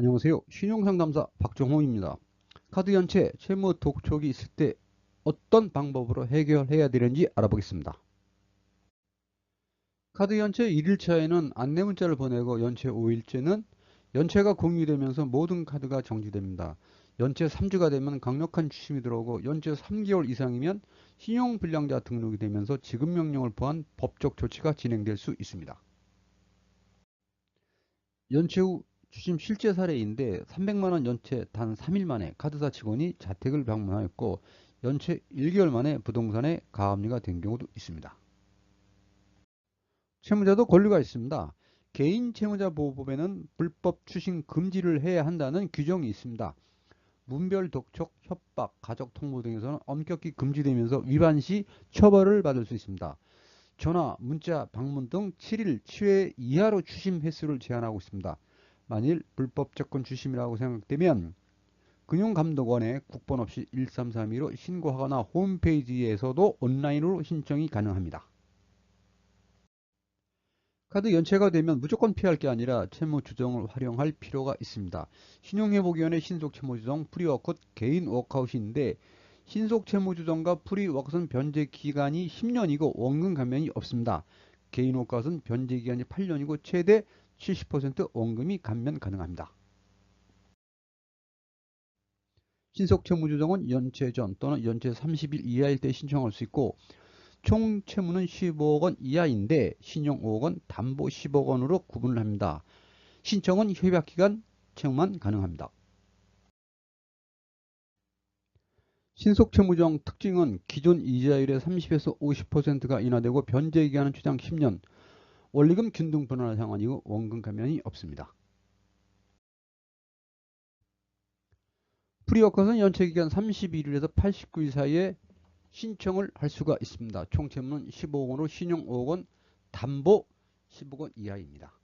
안녕하세요. 신용상담사 박정호입니다. 카드 연체, 채무 독촉이 있을 때 어떤 방법으로 해결해야 되는지 알아보겠습니다. 카드 연체 1일차에는 안내 문자를 보내고 연체 5일째는 연체가 공유되면서 모든 카드가 정지됩니다. 연체 3주가 되면 강력한 주심이 들어오고 연체 3개월 이상이면 신용불량자 등록이 되면서 지급명령을 포함 법적 조치가 진행될 수 있습니다. 연체 후 주심 실제 사례인데 300만 원 연체 단 3일 만에 카드사 직원이 자택을 방문하였고 연체 1개월 만에 부동산에 가압류가 된 경우도 있습니다. 채무자도 권리가 있습니다. 개인 채무자 보호법에는 불법 추심 금지를 해야 한다는 규정이 있습니다. 문별 독촉, 협박, 가족 통보 등에서는 엄격히 금지되면서 위반 시 처벌을 받을 수 있습니다. 전화, 문자, 방문 등 7일 7회 이하로 추심 횟수를 제한하고 있습니다. 만일 불법 접근 주심이라고 생각되면 금융감독원에 국번 없이 1332로 신고하거나 홈페이지에서도 온라인으로 신청이 가능합니다. 카드 연체가 되면 무조건 피할 게 아니라 채무주정을 활용할 필요가 있습니다. 신용회복위원회 신속 채무주정 프리워크웃 개인 워크아웃인데 신속 채무주정과 프리워크웃은 변제 기간이 10년이고 원금 감면이 없습니다. 개인 워크아웃은 변제 기간이 8년이고 최대 70% 원금이 감면 가능합니다. 신속 채무 조정은 연체 전 또는 연체 30일 이하일 때 신청할 수 있고 총 채무는 15억 원 이하인데 신용 5억 원, 담보 10억 원으로 구분을 합니다. 신청은 협약 기간 채무만 가능합니다. 신속 채무정 특징은 기존 이자율의 30에서 50%가 인하되고 변제 기간은 최장 10년, 원리금 균등 분할 상환이고 원금 감면이 없습니다. 프리워컷은 연체기간 31일에서 89일 사이에 신청을 할 수가 있습니다. 총 채무는 15억 원으로 신용 5억 원, 담보 10억 원 이하입니다.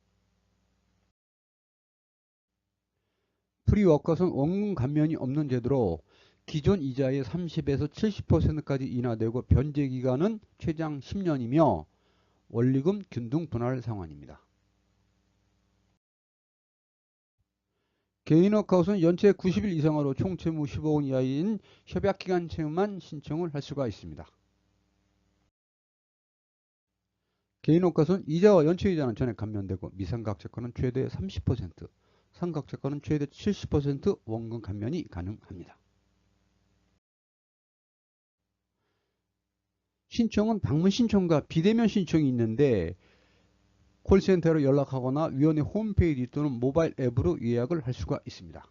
프리워컷은 원금 감면이 없는 제도로 기존 이자의 30에서 70%까지 인하되고 변제기간은 최장 10년이며 원리금 균등 분할 상환입니다. 개인 워크아웃은 연체 90일 이상으로 총 채무 15억 원 이하인 협약기간 채무만 신청을 할 수가 있습니다. 개인 워크아웃은 이자와 연체이자는 전액 감면되고 미상각채권은 최대 30%, 상각채권은 최대 70% 원금 감면이 가능합니다. 신청은 방문 신청과 비대면 신청이 있는데 콜센터로 연락하거나 위원회 홈페이지 또는 모바일 앱으로 예약을 할 수가 있습니다.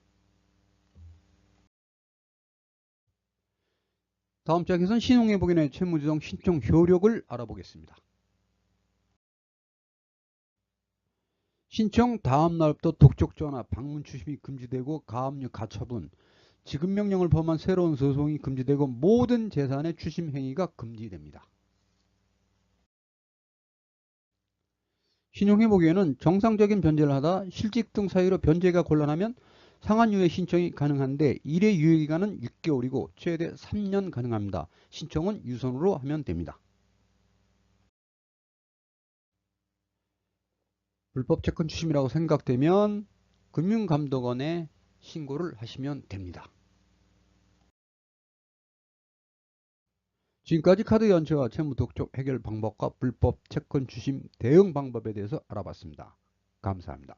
다음 장에서는 신용회복인의 채무조정 신청 효력을 알아보겠습니다. 신청 다음 날부터 독촉 전화, 방문 추심이 금지되고 가압류 가처분, 지급 명령을 포함한 새로운 소송이 금지되고 모든 재산의 추심 행위가 금지됩니다. 신용회복위원회는 정상적인 변제를 하다 실직 등 사유로 변제가 곤란하면 상한유예 신청이 가능한데 1회 유예기간은 6개월이고 최대 3년 가능합니다. 신청은 유선으로 하면 됩니다. 불법 채권 추심이라고 생각되면 금융감독원에 신고를 하시면 됩니다. 지금까지 카드 연체와 채무 독촉 해결 방법과 불법 채권 주심 대응 방법에 대해서 알아봤습니다. 감사합니다.